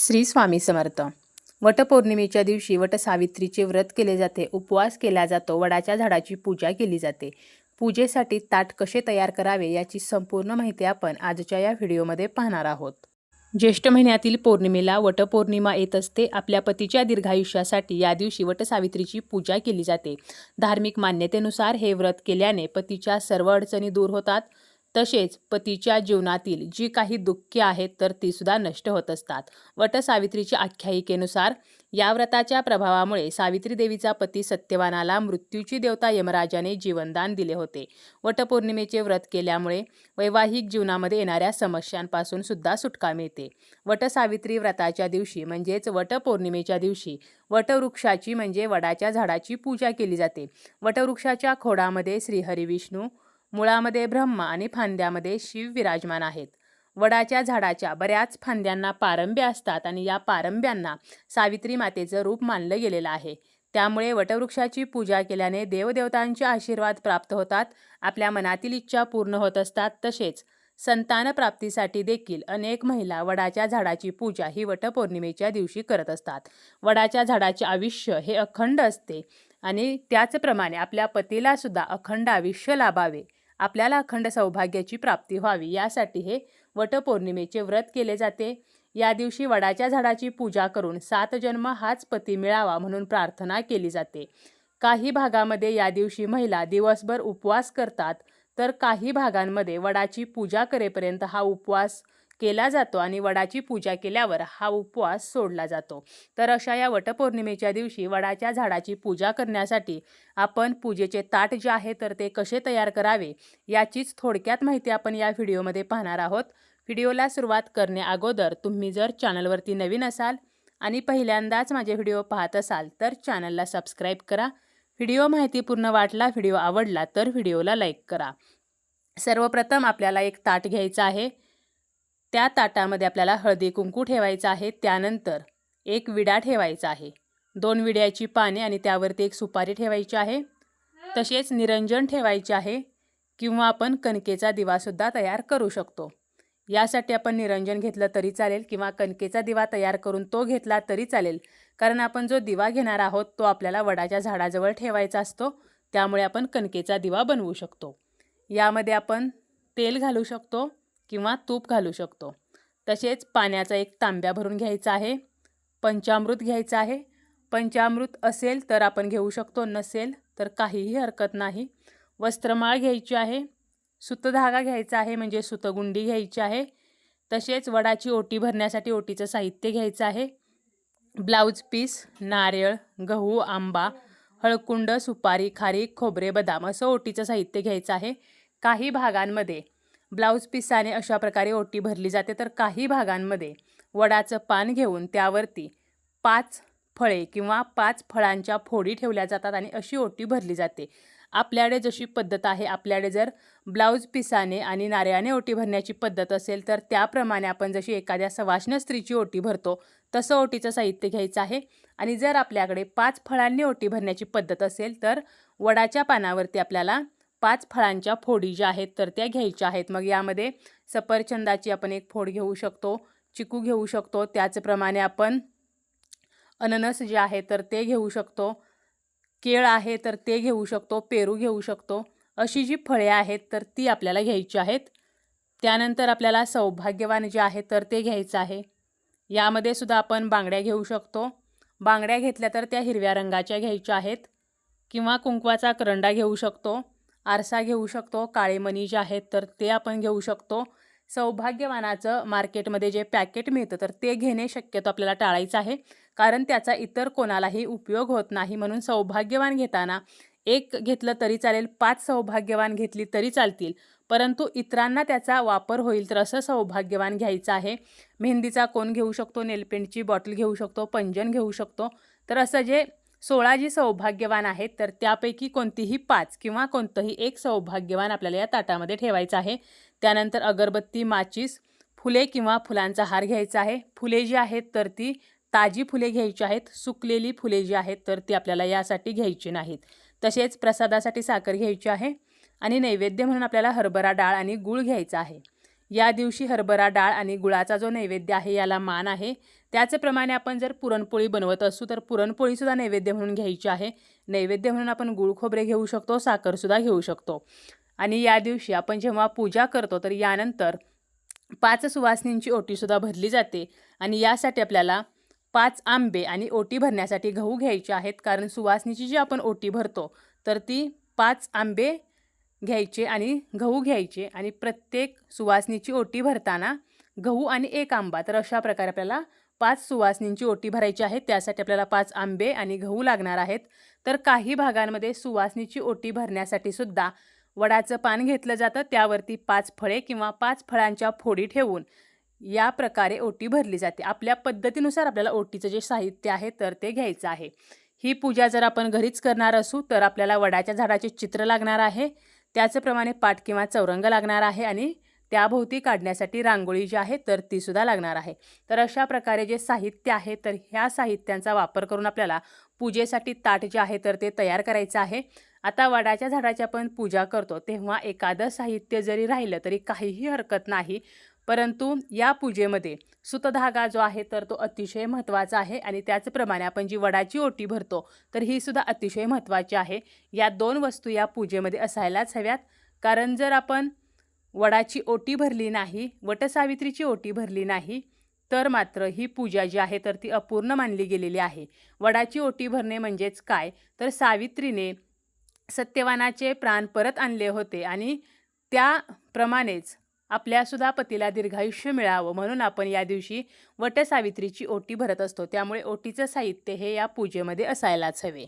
श्री स्वामी समर्थ. वटपौर्णिमेच्या दिवशी वटसावित्रीचे व्रत केले जाते. उपवास केला जातो. वडाच्या झाडाची पूजा केली जाते. पूजेसाठी ताट कसे तयार करावे याची संपूर्ण माहिती आपण आजच्या या व्हिडिओमध्ये पाहणार आहोत. ज्येष्ठ महिन्यातील पौर्णिमेला वटपौर्णिमा येत असते. आपल्या पतीच्या दीर्घायुष्यासाठी या दिवशी वटसावित्रीची पूजा केली जाते. धार्मिक मान्यतेनुसार हे व्रत केल्याने पतीच्या सर्व अडचणी दूर होतात. तसेच पतीच्या जीवनातील जी काही दुःखे आहेत तर ती सुद्धा नष्ट होत असतात. वटसावित्रीच्या आख्यायिकेनुसार या व्रताच्या प्रभावामुळे सावित्री देवीचा पती सत्यवानाला मृत्यूची देवता यमराजाने जीवनदान दिले होते. वटपौर्णिमेचे व्रत केल्यामुळे वैवाहिक जीवनामध्ये येणाऱ्या समस्यांपासून सुद्धा सुटका मिळते. वटसावित्री व्रताच्या दिवशी म्हणजेच वटपौर्णिमेच्या दिवशी वटवृक्षाची म्हणजे वडाच्या झाडाची पूजा केली जाते. वटवृक्षाच्या खोडामध्ये श्रीहरी विष्णू मुळामध्ये ब्रह्मा आणि फांद्यामध्ये शिव विराजमान आहेत. वडाच्या झाडाच्या बऱ्याच फांद्यांना पारंब्या असतात आणि या पारंब्यांना सावित्री मातेचं रूप मानलं गेलेलं आहे. त्यामुळे वटवृक्षाची पूजा केल्याने देवदेवतांचे आशीर्वाद प्राप्त होतात आपल्या मनातील इच्छा पूर्ण होत असतात तसेच संतान प्राप्तीसाठी देखील अनेक महिला वडाच्या झाडाची पूजा ही वटपौर्णिमेच्या दिवशी करत असतात. वडाच्या झाडाचे आयुष्य हे अखंड असते आणि त्याचप्रमाणे आपल्या पतीला सुद्धा अखंड आयुष्य लाभावे. आपल्याला अखंड सौभाग्याची प्राप्ती व्हावी. यासाठी हे वटपौर्णिमेचे व्रत केले जाते. या दिवशी वडाच्या झाडाची पूजा करून सात जन्म हाच पती मिळावा म्हणून प्रार्थना केली जाते. काही भागामध्ये या दिवशी महिला दिवसभर उपवास करतात तर काही भागांमध्ये वडाची पूजा करेपर्यंत हा उपवास केला जातो आणि वडाची पूजा केल्यावर हा उपवास सोडला जातो. तर अशा या वटपौर्णिमेच्या दिवशी वडाच्या झाडाची पूजा करण्यासाठी आपण पूजेचे ताट जे आहे तर ते कसे तयार करावे याचीच थोडक्यात माहिती आपण या व्हिडिओमध्ये पाहणार आहोत. व्हिडिओला सुरुवात करणे अगोदर तुम्ही जर चॅनलवरती नवीन असाल आणि पहिल्यांदाच माझे व्हिडिओ पाहत असाल तर चॅनलला सबस्क्राईब करा. व्हिडिओ माहितीपूर्ण वाटला व्हिडिओ आवडला तर व्हिडिओला लाईक करा. सर्वप्रथम आपल्याला एक ताट घ्यायचं आहे. त्या ताटामध्ये आपल्याला हळदी कुंकू ठेवायचं आहे. त्यानंतर एक विडा ठेवायचा आहे. दोन विड्याची पाने आणि त्यावरती एक सुपारी ठेवायची आहे. तसेच निरंजन ठेवायचे आहे किंवा आपण कणकेचा दिवासुद्धा तयार करू शकतो. यासाठी आपण निरंजन घेतलं तरी चालेल किंवा कणकेचा दिवा तयार करून तो घेतला तरी चालेल. कारण आपण जो दिवा घेणार आहोत तो आपल्याला वडाच्या झाडाजवळ ठेवायचा असतो. त्यामुळे आपण कणकेचा दिवा बनवू शकतो. यामध्ये आपण तेल घालू शकतो. किंवा तूप घालू शकतो. तसेच पाण्याचा एक तांब्या भरून घ्यायचा आहे. पंचामृत घ्यायचं आहे. पंचामृत असेल तर आपण घेऊ शकतो नसेल तर काहीही हरकत नाही. वस्त्रमाळ घ्यायची आहे. सुतधागा घ्यायचा आहे म्हणजे सुतगुंडी घ्यायची आहे. तसेच वडाची ओटी भरण्यासाठी ओटीचं साहित्य घ्यायचं आहे. ब्लाऊज पीस नारळ गहू आंबा हळकुंड सुपारी खारीक खोबरे बदाम असं ओटीचं साहित्य घ्यायचं आहे. काही भागांमध्ये ब्लाऊज पिसाने अशा प्रकारे ओटी भरली जाते. तर काही भागांमध्ये वडाचं पान घेऊन त्यावरती पाच फळे किंवा पाच फळांच्या फोडी ठेवल्या जातात आणि अशी ओटी भरली जाते. आपल्याकडे जशी पद्धत आहे आपल्याकडे जर ब्लाऊज पिसाने आणि नारळाने ओटी भरण्याची पद्धत असेल तर त्याप्रमाणे आपण जशी एखाद्या सवाष्ण स्त्रीची ओटी भरतो तसं ओटीचं साहित्य घ्यायचं आहे. आणि जर आपल्याकडे पाच फळांनी ओटी भरण्याची पद्धत असेल तर वडाच्या पानावरती आपल्याला पाच फळांच्या फोडी ज्या आहेत तर त्या घ्यायच्या आहेत. मग यामध्ये सफरचंदाची आपण एक फोड घेऊ शकतो चिकू घेऊ शकतो. त्याचप्रमाणे आपण अननस जे आहे तर ते घेऊ शकतो. केळ आहे तर ते घेऊ शकतो. पेरू घेऊ शकतो. अशी जी फळे आहेत तर ती आपल्याला घ्यायची आहेत. त्यानंतर आपल्याला सौभाग्यवान जे आहे तर ते घ्यायचं आहे. यामध्ये सुद्धा आपण बांगड्या घेऊ शकतो. बांगड्या घेतल्या तर त्या हिरव्या रंगाच्या घ्यायच्या आहेत. किंवा कुंकवाचा करंडा घेऊ शकतो. आरसा घेऊ शकतो काळेमणी जे आहेत तर ते आपण घेऊ शकतो. सौभाग्यवानाचं मार्केटमध्ये जे पॅकेट मिळतं तर ते घेणे शक्यतो आपल्याला टाळायचं आहे. कारण त्याचा इतर कोणालाही उपयोग होत नाही म्हणून सौभाग्यवान घेताना एक घेतलं तरी चालेल पाच सौभाग्यवान घेतली तरी चालतील. परंतु इतरांना त्याचा वापर होईल तर असं सौभाग्यवान घ्यायचं आहे. मेहंदीचा कोण घेऊ शकतो नेलपेंटची बॉटल घेऊ शकतो पंजन घेऊ शकतो. तर असं जे सोळा जी सौभाग्यवान आहेत तर त्यापैकी कोणतीही पाच किंवा कोणतंही एक सौभाग्यवान आपल्याला या ताटामध्ये ठेवायचं आहे. त्यानंतर अगरबत्ती माचीस फुले किंवा फुलांचा हार घ्यायचा आहे. फुले जी आहेत तर ती ताजी फुले घ्यायची आहेत. सुकलेली फुले जी आहेत तर ती आपल्याला यासाठी घ्यायची नाहीत. तसेच प्रसादासाठी साखर घ्यायची आहे आणि नैवेद्य म्हणून आपल्याला हरभरा डाळ आणि गूळ घ्यायचा आहे. या दिवशी हरभरा डाळ आणि गुळाचा जो नैवेद्य आहे याला मान आहे. त्याचप्रमाणे आपण जर पुरणपोळी बनवत असू तर पुरणपोळीसुद्धा नैवेद्य म्हणून घ्यायची आहे. नैवेद्य म्हणून आपण गुळ खोबरे घेऊ शकतो साखरसुद्धा घेऊ शकतो. आणि या दिवशी आपण जेव्हा पूजा करतो तर यानंतर पाच सुवासनींची ओटीसुद्धा भरली जाते. आणि यासाठी आपल्याला पाच आंबे आणि ओटी भरण्यासाठी गहू घ्यायचे आहेत. कारण सुवासनीची जी आपण ओटी भरतो तर ती पाच आंबे घ्यायचे आणि गहू घ्यायचे. आणि प्रत्येक सुवासनीची ओटी भरताना गहू आणि एक आंबा. तर अशा प्रकारे आपल्याला पाच सुवासनींची ओटी भरायची आहे त्यासाठी आपल्याला पाच आंबे आणि गहू लागणार आहेत. तर काही भागांमध्ये सुवासनीची ओटी भरण्यासाठी सुद्धा वडाचं पान घेतलं जातं. त्यावरती पाच फळे किंवा पाच फळांच्या फोडी ठेवून या प्रकारे ओटी भरली जाते. आपल्या पद्धतीनुसार आपल्याला ओटीचं जे साहित्य आहे तर ते घ्यायचं आहे. ही पूजा जर आपण घरीच करणार असू तर आपल्याला वडाच्या झाडाचे चित्र लागणार आहे. त्याचप्रमाणे पाट किंवा चौरंग लागणार आहे आणि त्याभोवती काढण्यासाठी रांगोळी जी आहे तर तीसुद्धा लागणार आहे. तर अशा प्रकारे जे साहित्य आहे तर ह्या साहित्यांचा वापर करून आपल्याला पूजेसाठी ताट जे आहे तर ते तयार करायचं आहे. आता वडाच्या झाडाची आपण पूजा करतो तेव्हा एखादं साहित्य जरी राहिलं तरी काहीही हरकत नाही. परंतु या पूजेमध्ये सुतधागा जो आहे तर तो अतिशय महत्त्वाचा आहे आणि त्याचप्रमाणे आपण जी वडाची ओटी भरतो तर ही सुद्धा अतिशय महत्त्वाची आहे. या दोन वस्तू या पूजेमध्ये असायलाच हव्यात. कारण जर आपण वडाची ओटी भरली नाही वटसावित्रीची ओटी भरली नाही तर मात्र ही पूजा जी आहे तर ती अपूर्ण मानली गेलेली आहे. वडाची ओटी भरणे म्हणजेच काय? तर सावित्रीने सत्यवानाचे प्राण परत आणले होते आणि त्याप्रमाणेच आपल्यासुद्धा पतीला दीर्घायुष्य मिळावं म्हणून आपण या दिवशी वटसावित्रीची ओटी भरत असतो. त्यामुळे ओटीचं साहित्य हे या पूजेमध्ये असायलाच हवे.